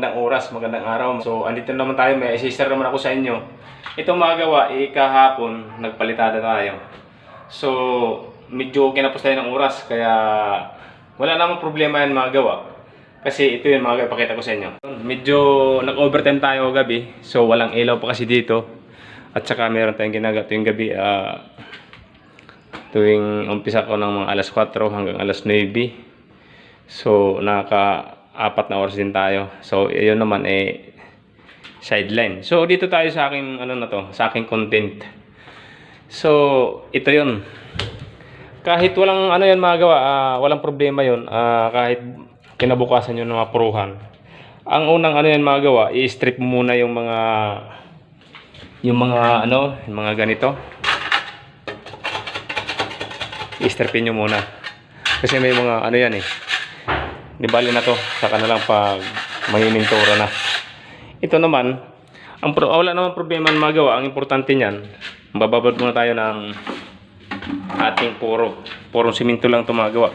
magandang oras, magandang araw. So, andito naman tayo, may sister naman ako sa inyo. Itong magawa, eh, kahapon, nagpalitada tayo. So, medyo kinapos tayo ng oras, kaya wala namang problema yan magawa. Kasi ito yung mga ipakita ko sa inyo. Medyo nag-overtime tayo gabi, so walang ilaw pa kasi dito. At saka meron tayong ginagawa tuwing gabi, ah, tuwing umpisa ko ng mga alas 4 hanggang alas 9. So, naka-apat na oras din tayo. So, yun naman eh, sideline. So, dito tayo sa aking, ano na to, sa aking content. So, ito yun. Kahit walang, ano yan magawa, ah, walang problema yun. Ah, kahit kinabukasan yun ng mga puruhan. Ang unang ano yan magawa, i-strip muna yung mga, yung mga, ano, yung mga ganito. I-stripin nyo muna. Kasi may mga, ano yan eh, Di bali na to, saka na lang pag mahimintura na. Ito naman, ang pro, wala naman problema na magawa. Ang importante niyan, bababad muna tayo ng ating puro. Purong simento lang ito magawa.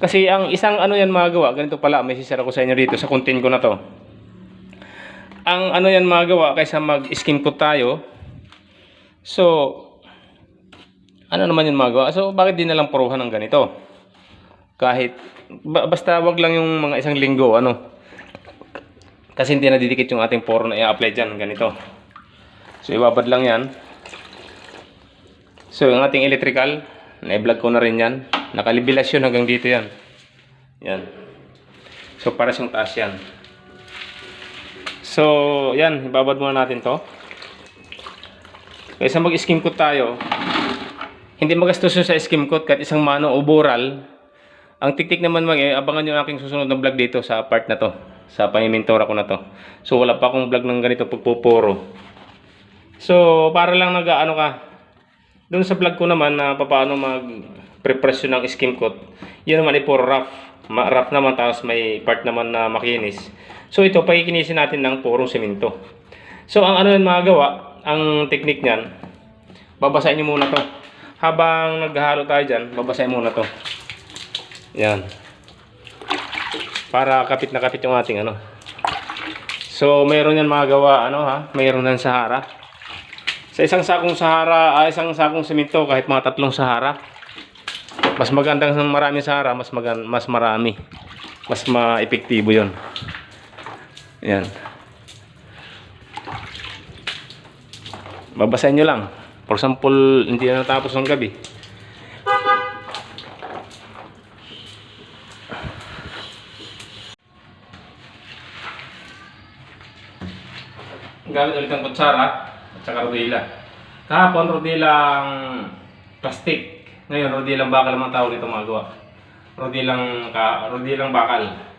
Kasi ang isang ano yan magawa, ganito pala, may sisira ko sa inyo dito, sa content ko na to. Ang ano yan magawa, kaysa mag-skim coat tayo, so, ano naman yung magawa? So, bakit di na lang puruhan ng ganito? Kahit ba- basta wag lang yung mga isang linggo ano. Kasi hindi na didikit yung ating poro na i-apply dyan ganito. So ibabad lang yan. So yung ating electrical na-vlog ko na rin yan. Nakalibilasyon hanggang dito yan. Yan. So para yung taas yan. So yan ibabad muna natin to. Kaysa mag skim coat tayo hindi magastos sa skim coat kahit isang mano o bural ang tiktik naman mag eh, abangan nyo aking susunod na vlog dito sa part na to. Sa panimintora ko na to. So wala pa akong vlog ng ganito pagpupuro. So para lang nag ano ka. Doon sa vlog ko naman na paano mag preparasyon ng skim coat. Yun naman ay puro rough. Ma rough naman tapos may part naman na makinis. So ito pakikinisin natin ng purong semento. So ang ano yan magawa, ang technique niyan, babasahin nyo muna to. Habang naghahalo tayo dyan, babasahin muna to. Yan. Para kapit na kapit yung ating ano. So, mayroon yan magawa, ano ha? Mayroon ng Sahara. Sa isang sakong Sahara, ah, isang sakong simento, kahit mga tatlong Sahara, mas magandang maraming Sahara, mas magan mas marami. Mas ma-epektibo yon. Yan. Babasahin nyo lang. For example, hindi na natapos ng gabi. Gamit ulit ang kutsara at saka rodila. Kahapon rodilang plastic. Ngayon rodilang bakal ang tao dito magawa. Rodilang ka rodilang bakal.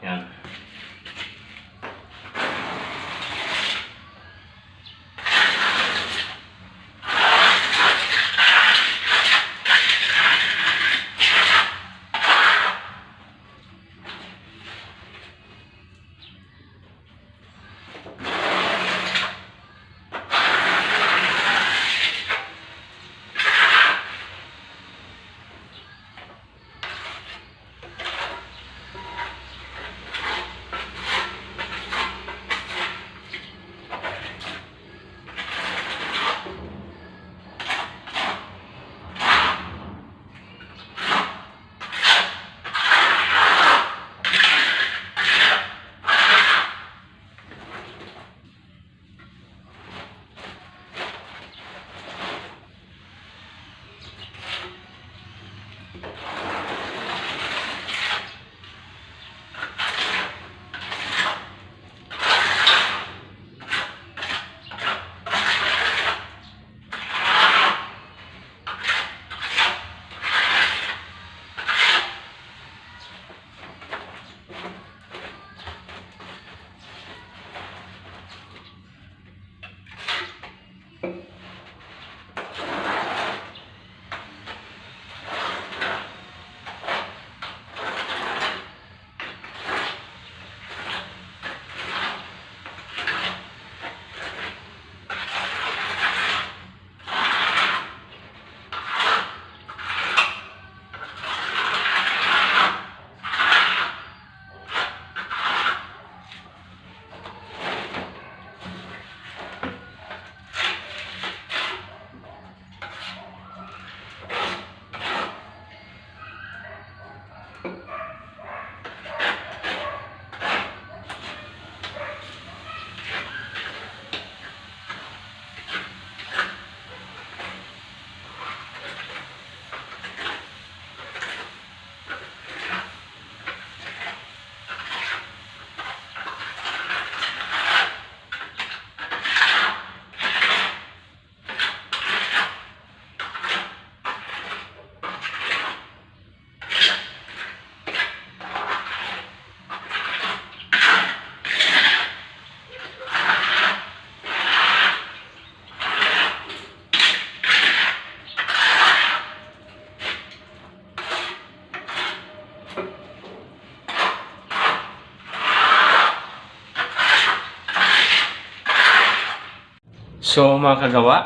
So mga kagawa,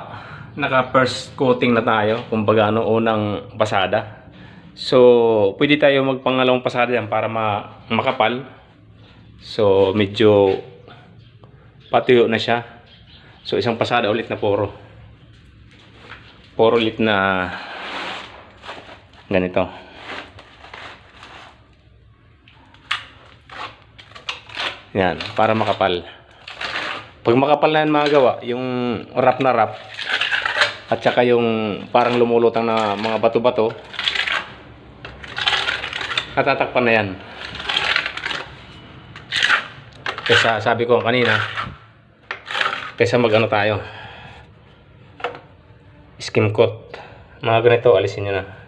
naka first coating na tayo, kumbaga ano unang pasada. So pwede tayo magpangalawang pasada yan para ma makapal. So medyo patuyo na siya. So isang pasada ulit na poro. Poro ulit na ganito. Yan, para makapal. Pag makapal na yan mga gawa, yung wrap na wrap, at saka yung parang lumulutang na mga bato-bato, natatakpan na yan. Kesa sabi ko kanina, kesa mag ano tayo, skim coat. Mga ganito, alisin nyo na.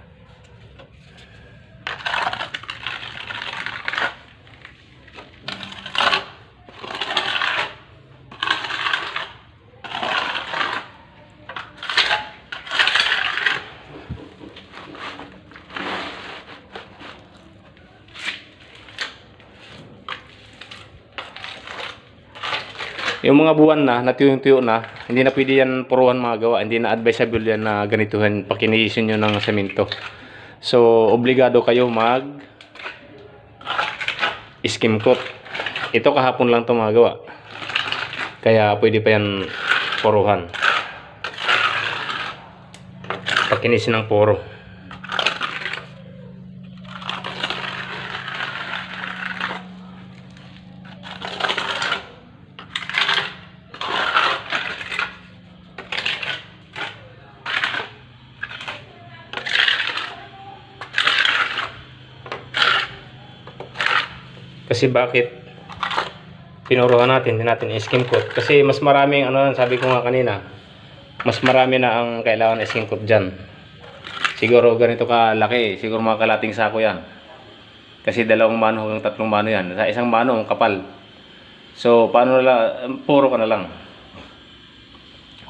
Yung mga buwan na, natuyong-tuyo na, hindi na pwede yan puruhan mga gawa. Hindi na advisable yan na ganituhan, pakinisin nyo ng semento. So, obligado kayo mag skim coat. Ito kahapon lang to mga gawa. Kaya pwede pa yan puruhan. Pakinisin ng poro. Kasi bakit pinuruhan natin, hindi natin skim coat? Kasi mas maraming, ano, sabi ko nga kanina, mas marami na ang kailangan skim coat dyan. Siguro ganito kalaki, siguro mga kalating sako yan. Kasi dalawang mano hanggang tatlong mano yan. Sa isang mano, ang kapal. So, paano na lang, puro ka na lang.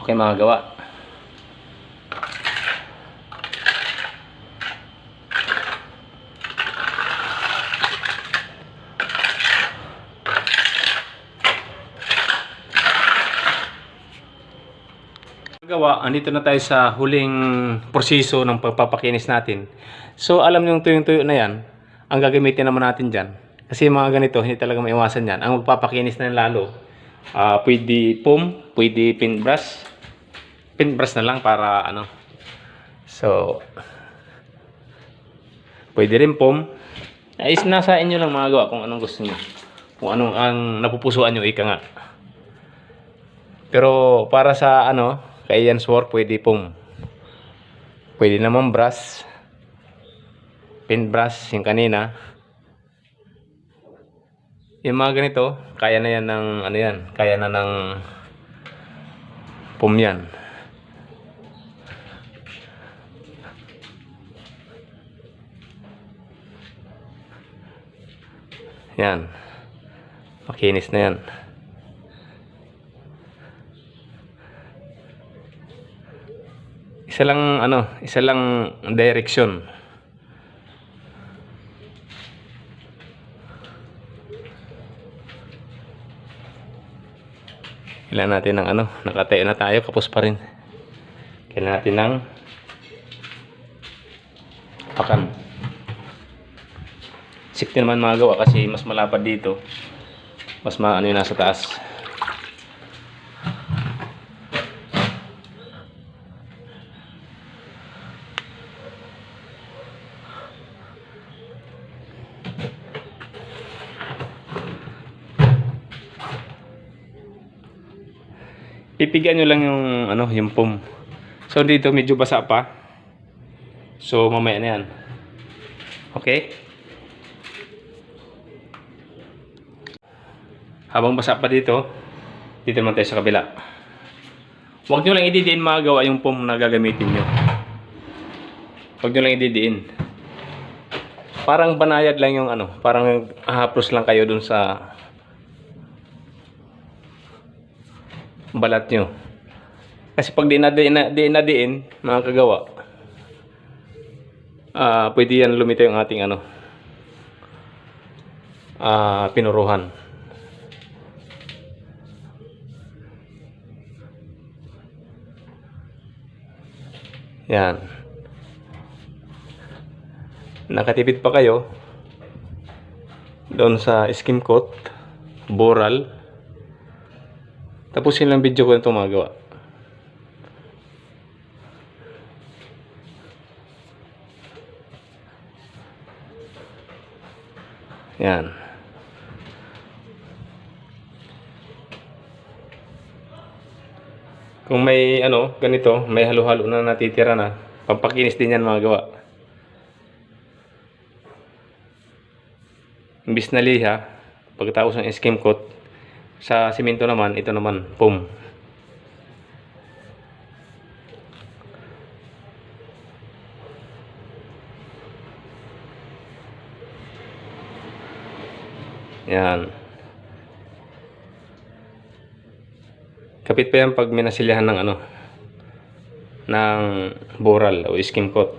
Okay mga gawa. Gawa, andito na tayo sa huling proseso ng pagpapakinis natin. So, alam nyo yung tuyong-tuyo na yan, ang gagamitin naman natin dyan. Kasi mga ganito, hindi talaga maiwasan yan. Ang magpapakinis na lalo, ah, pwede foam, pwede paintbrush. Paintbrush na lang para ano. So, pwede rin foam. Is nasa inyo lang mga gawa kung anong gusto nyo. Kung anong ang napupusuan nyo, ika nga. Pero para sa ano, kay Ian Swar, pwede pong pwede naman brush. Pin brush yung kanina. Yung mga ganito, kaya na yan ng ano yan, kaya na ng pum yan. Yan. Makinis na yan. Isa lang ano, isa lang direction. Kailangan natin ng ano, nakatayo na tayo, kapos pa rin. Kailangan natin ng pakan. Safety naman magawa kasi mas malapad dito. Mas maano yung nasa taas. Pipigaan nyo lang yung ano, yung foam. So dito medyo basa pa. So mamaya na yan. Okay? Habang basa pa dito, dito naman tayo sa kabila. Huwag nyo lang ididiin magawa yung foam na gagamitin nyo. Huwag nyo lang ididiin. Parang banayad lang yung ano, parang haplos lang kayo dun sa balat nyo. Kasi pag di na di na, di na diin, mga kagawa, ah pwede yan lumitaw yung ating ano, ah pinuruhan. Yan. Nakatipid pa kayo doon sa skim coat, boral. Tapusin lang video ko ito magawa. Yan. Kung may ano, ganito, may halo-halo na natitira na, pampakinis din yan mga gawa. Imbis na liha, pagkatapos ng skim coat, sa simento naman, ito naman, foam. Yan. Kapit pa yan pag minasilihan ng ano, ng boral o skim coat.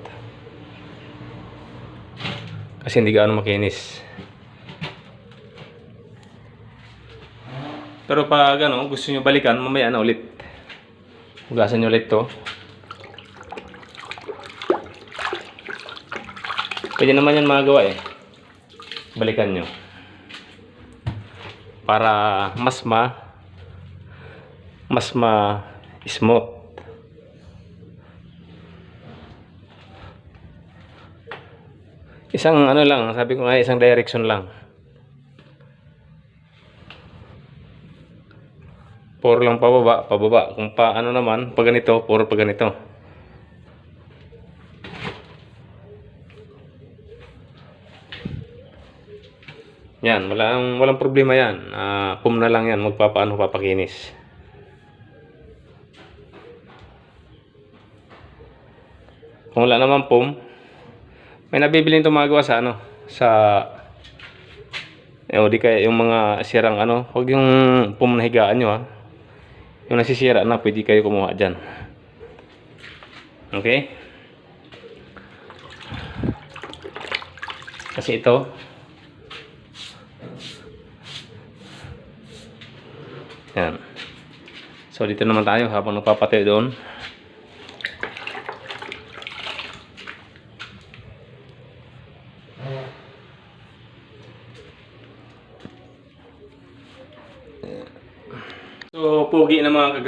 Kasi hindi gaano makinis. Pero pag ano, gusto nyo balikan, mamaya na ulit. Hugasan nyo ulit to. Pwede naman yan magawa eh. Balikan nyo. Para mas ma mas ma smooth. Isang ano lang, sabi ko nga isang direction lang. Puro lang pababa, pababa. Kung pa ano naman, pag ganito, puro pag ganito. Yan, walang, walang problema yan. Ah, pum na lang yan, magpapaano, papakinis. Kung wala naman pum, may nabibilin tumagawa sa ano, sa eh, o di kaya yung mga sirang ano, huwag yung pum na higaan nyo ha. Yung nasisira na, pwede kayo kumuha dyan. Okay? Kasi ito, yan. So dito naman tayo habang nagpapatayo doon. So, pogi na mga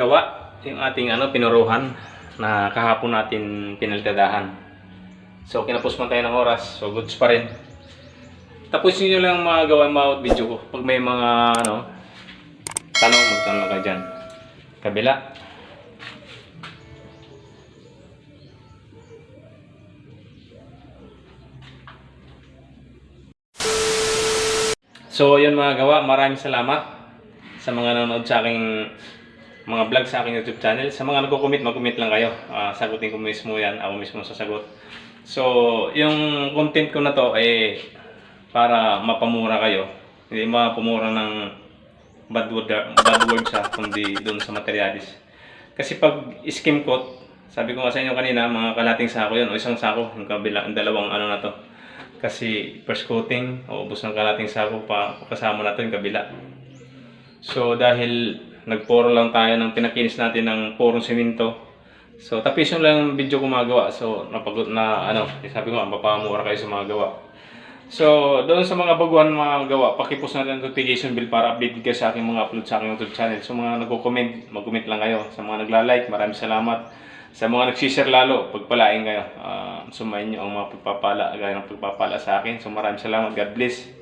kagawa, yung ating ano, pinuruhan na kahapon natin pinalitadahan. So, kinapos man tayo ng oras, so goods pa rin. Tapusin nyo lang mga gawa mga video ko. Pag may mga ano, tanong, magtanong ka dyan. Kabila. So, yun mga gawa, maraming salamat sa mga nanonood sa aking mga vlog sa aking YouTube channel. Sa mga nagko-commit, mag-commit lang kayo. Ah, sagutin ko mismo yan. Ako mismo sasagot. So, yung content ko na to eh para mapamura kayo. Hindi mapamura ng bad word, bad words ha, kundi doon sa materialis. Kasi pag skim coat, sabi ko nga sa inyo kanina, mga kalating sako yun, o isang sako, yung kabila, yung dalawang ano na to. Kasi first coating, o ubos ng kalating sako pa, kasama na to yung kabila. So dahil nagporo lang tayo ng pinakinis natin ng porong simento. So tapos yun lang yung video ko magawa. So napagod na ano, sabi ko mapamura kayo sa mga gawa. So doon sa mga baguhan mga gawa, pakipos na ng notification bell para update kayo sa aking mga upload sa aking YouTube channel. So mga nagko-comment, mag-comment lang kayo. Sa mga nagla-like, maraming salamat. Sa mga nagsishare lalo, pagpalain kayo. Uh, sumayin nyo ang mga pagpapala, gaya ng pagpapala sa akin. So maraming salamat. God bless.